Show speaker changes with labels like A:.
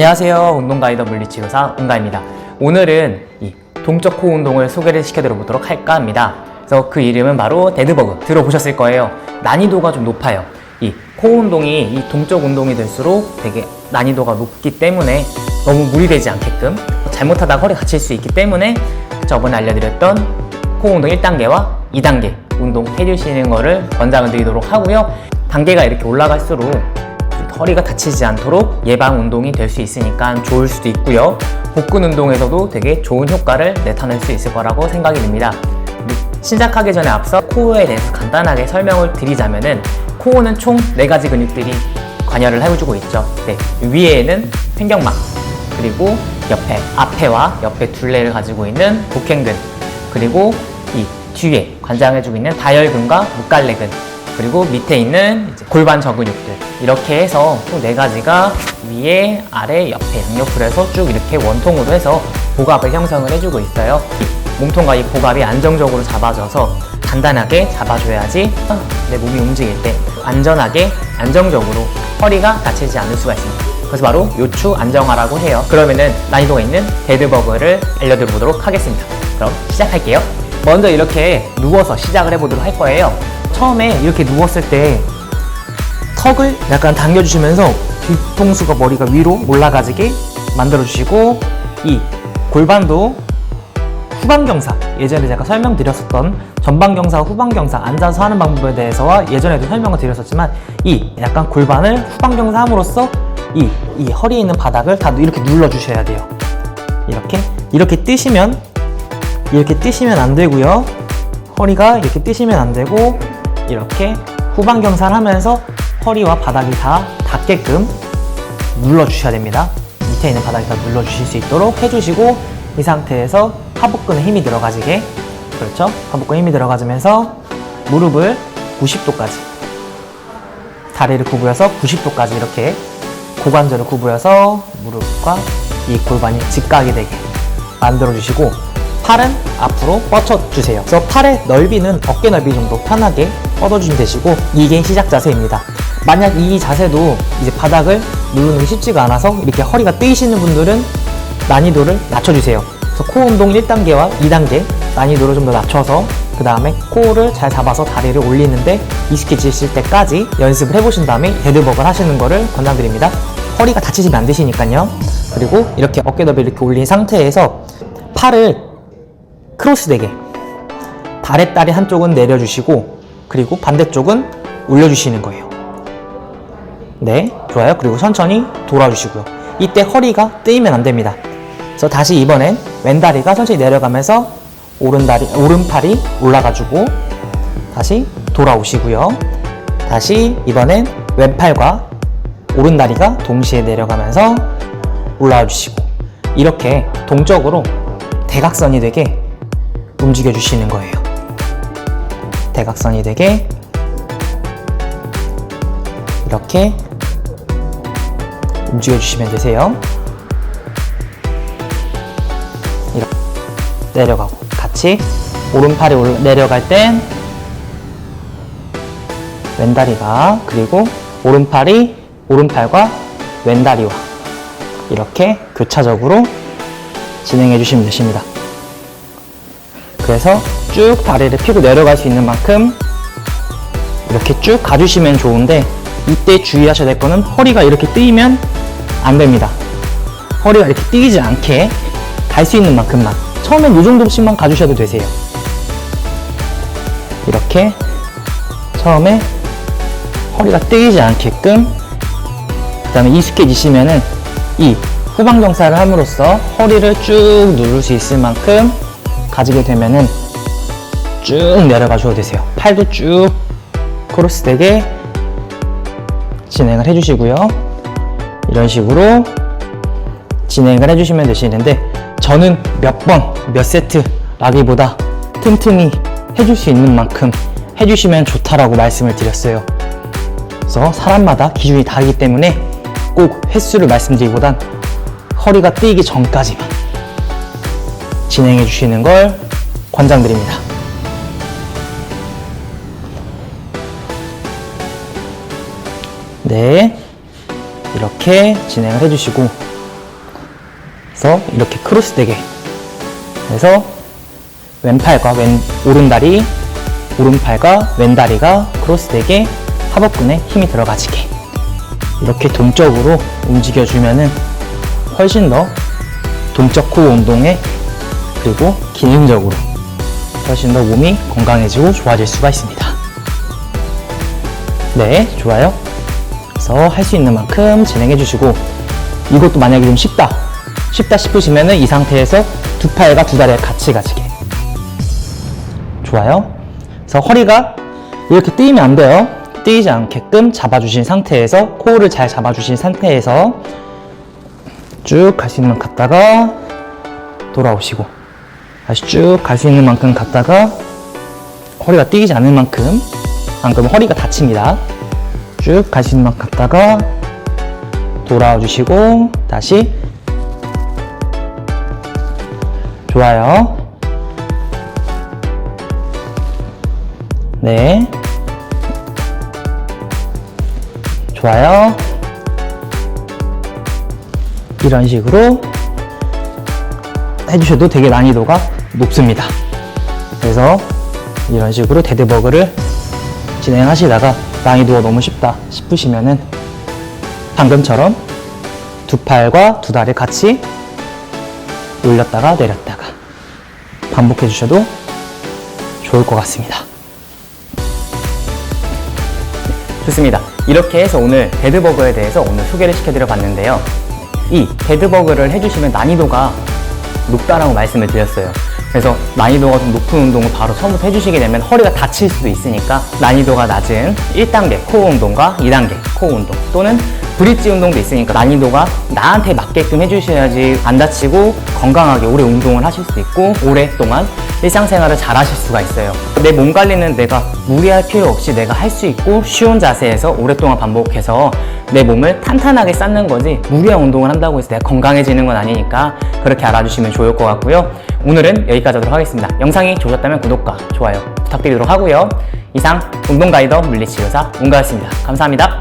A: 안녕하세요. 운동 가이더 물리치료사 은가입니다. 오늘은 이 동적 코 운동을 소개를 시켜드려보도록 할까 합니다. 그래서 그 이름은 바로 데드버그. 들어보셨을 거예요. 난이도가 좀 높아요. 이 코 운동이 이 동적 운동이 될수록 되게 난이도가 높기 때문에 너무 무리되지 않게끔 잘못하다 허리 다칠 수 있기 때문에 저번에 알려드렸던 코 운동 1단계와 2단계 운동 해주시는 거를 권장을 드리도록 하고요. 단계가 이렇게 올라갈수록 허리가 다치지 않도록 예방 운동이 될 수 있으니까 좋을 수도 있고요. 복근 운동에서도 되게 좋은 효과를 나타낼 수 있을 거라고 생각이 듭니다. 시작하기 전에 앞서 코어에 대해서 간단하게 설명을 드리자면은 코어는 총 4가지 근육들이 관여를 해주고 있죠. 네, 위에는 횡격막, 그리고 옆에, 앞에와 옆에 둘레를 가지고 있는 복행근, 그리고 이 뒤에 관장해주고 있는 다혈근과 목갈래근, 그리고 밑에 있는 골반 저근육들 이렇게 해서 총네 가지가 위에, 아래, 옆에, 양옆으로 해서 쭉 이렇게 원통으로 해서 복압을 형성을 해주고 있어요. 이 몸통과 이 복압이 안정적으로 잡아줘서 단단하게 잡아줘야지 내 몸이 움직일 때 안전하게 안정적으로 허리가 다치지 않을 수가 있습니다. 그래서 바로 요추 안정화라고 해요. 그러면은 난이도가 있는 데드버그를 알려드려 보도록 하겠습니다. 그럼 시작할게요. 먼저 이렇게 누워서 시작을 해보도록 할 거예요. 처음에 이렇게 누웠을 때 턱을 약간 당겨주시면서 뒤통수가 머리가 위로 올라가지게 만들어주시고 이 골반도 후방경사 예전에 제가 설명드렸었던 전방경사 후방경사 앉아서 하는 방법에 대해서와 예전에도 설명을 드렸었지만 이 약간 골반을 후방경사 함으로써 이, 이 허리에 있는 바닥을 다 이렇게 눌러주셔야 돼요. 이렇게 이렇게 뜨시면 이렇게 뜨시면 안 되고요. 허리가 이렇게 뜨시면 안 되고 이렇게 후방경사를 하면서 허리와 바닥이 다 닿게끔 눌러주셔야 됩니다. 밑에 있는 바닥이 다 눌러주실 수 있도록 해주시고 이 상태에서 하복근에 힘이 들어가지게 그렇죠? 하복근 힘이 들어가지면서 무릎을 90도까지 다리를 구부려서 90도까지 이렇게 고관절을 구부려서 무릎과 이 골반이 직각이 되게 만들어 주시고 팔은 앞으로 뻗쳐주세요. 그래서 팔의 넓이는 어깨 넓이 정도 편하게 뻗어주면 되시고 이게 시작 자세입니다. 만약 이 자세도 이제 바닥을 누르는 게 쉽지가 않아서 이렇게 허리가 뜨이시는 분들은 난이도를 낮춰주세요. 그래서 코 운동 1단계와 2단계 난이도를 좀 더 낮춰서 그 다음에 코를 잘 잡아서 다리를 올리는데 익숙해지실 때까지 연습을 해보신 다음에 데드버글 하시는 거를 권장드립니다. 허리가 다치시면 안 되시니까요. 그리고 이렇게 어깨 넓이 이렇게 올린 상태에서 팔을 크로스되게 다리다리 한쪽은 내려주시고 그리고 반대쪽은 올려주시는 거예요. 네, 좋아요. 그리고 천천히 돌아주시고요. 이때 허리가 뜨이면 안 됩니다. 그래서 다시 이번엔 왼다리가 천천히 내려가면서 오른다리, 오른팔이 올라가지고 다시 돌아오시고요. 다시 이번엔 왼팔과 오른다리가 동시에 내려가면서 올라와 주시고 이렇게 동적으로 대각선이 되게 움직여 주시는 거예요. 대각선이 되게 이렇게 움직여 주시면 되세요. 이렇게 내려가고 같이 오른팔이 올라, 내려갈 땐 왼다리가 그리고 오른팔이 오른팔과 왼다리와 이렇게 교차적으로 진행해 주시면 되십니다. 그래서 쭉 다리를 펴고 내려갈 수 있는 만큼 이렇게 쭉 가주시면 좋은데 이때 주의하셔야 될 거는 허리가 이렇게 뜨이면 안 됩니다. 허리가 이렇게 뜨이지 않게 갈 수 있는 만큼만 처음엔 이 정도씩만 가주셔도 되세요. 이렇게 처음에 허리가 뜨이지 않게끔 그 다음에 익숙해지시면은 이 후방 경사를 함으로써 허리를 쭉 누를 수 있을 만큼 가지게 되면은 쭉 내려가 줘도 되세요. 팔도 쭉 크로스 되게 진행을 해주시고요. 이런 식으로 진행을 해주시면 되시는데 저는 몇 번, 몇 세트 라기보다 틈틈이 해줄 수 있는 만큼 해주시면 좋다라고 말씀을 드렸어요. 그래서 사람마다 기준이 다르기 때문에 꼭 횟수를 말씀드리기보단 허리가 뜨이기 전까지만 진행해 주시는 걸 권장드립니다. 네. 이렇게 진행을 해주시고
B: 그래서 이렇게 크로스 되게 그래서 왼팔과 왼 오른다리 오른팔과 왼다리가 크로스 되게 하복근에 힘이 들어가지게 이렇게 동적으로 움직여주면은 훨씬 더 동적 코어 운동에 그리고 기능적으로 훨씬 더 몸이 건강해지고 좋아질 수가 있습니다. 네, 좋아요. 그래서 할 수 있는 만큼 진행해 주시고 이것도 만약에 좀 쉽다 쉽다 싶으시면은 이 상태에서 두 팔과 두 다리를 같이 가지게 좋아요 그래서 허리가 이렇게 뜨이면 안 돼요 뜨이지 않게끔 잡아주신 상태에서 코어를 잘 잡아주신 상태에서 쭉 만큼 갔다가 돌아오시고 다시 쭉 갈 수 있는 만큼 갔다가 허리가 뛰지 않을 만큼 안 그러면 허리가 다칩니다. 쭉 갈 수 있는 만큼 갔다가 돌아와 주시고 다시. 좋아요. 네. 좋아요. 이런 식으로 해주셔도 되게 난이도가 높습니다 그래서 이런 식으로 데드버그를 진행하시다가 난이도가 너무 쉽다 싶으시면은 방금처럼 두 팔과 두 다리 같이 올렸다가 내렸다가 반복해 주셔도 좋을 것 같습니다.
A: 좋습니다. 이렇게 해서 오늘 데드버그에 대해서 오늘 소개를 시켜드려 봤는데요. 이 데드버그를 해주시면 난이도가 높다라고 말씀을 드렸어요. 그래서 난이도가 좀 높은 운동을 바로 처음부터 해주시게 되면 허리가 다칠 수도 있으니까 난이도가 낮은 1단계 코어 운동과 2단계 코어 운동 또는 브릿지 운동도 있으니까 난이도가 나한테 맞게끔 해주셔야지 안 다치고 건강하게 오래 운동을 하실 수 있고 오랫동안 일상생활을 잘 하실 수가 있어요. 내 몸 관리는 내가 무리할 필요 없이 내가 할 수 있고 쉬운 자세에서 오랫동안 반복해서 내 몸을 탄탄하게 쌓는 거지 무리한 운동을 한다고 해서 내가 건강해지는 건 아니니까 그렇게 알아주시면 좋을 것 같고요. 오늘은 여기까지 하도록 하겠습니다. 영상이 좋으셨다면 구독과 좋아요 부탁드리도록 하고요. 이상 운동 가이더 물리치료사 운가였습니다. 감사합니다.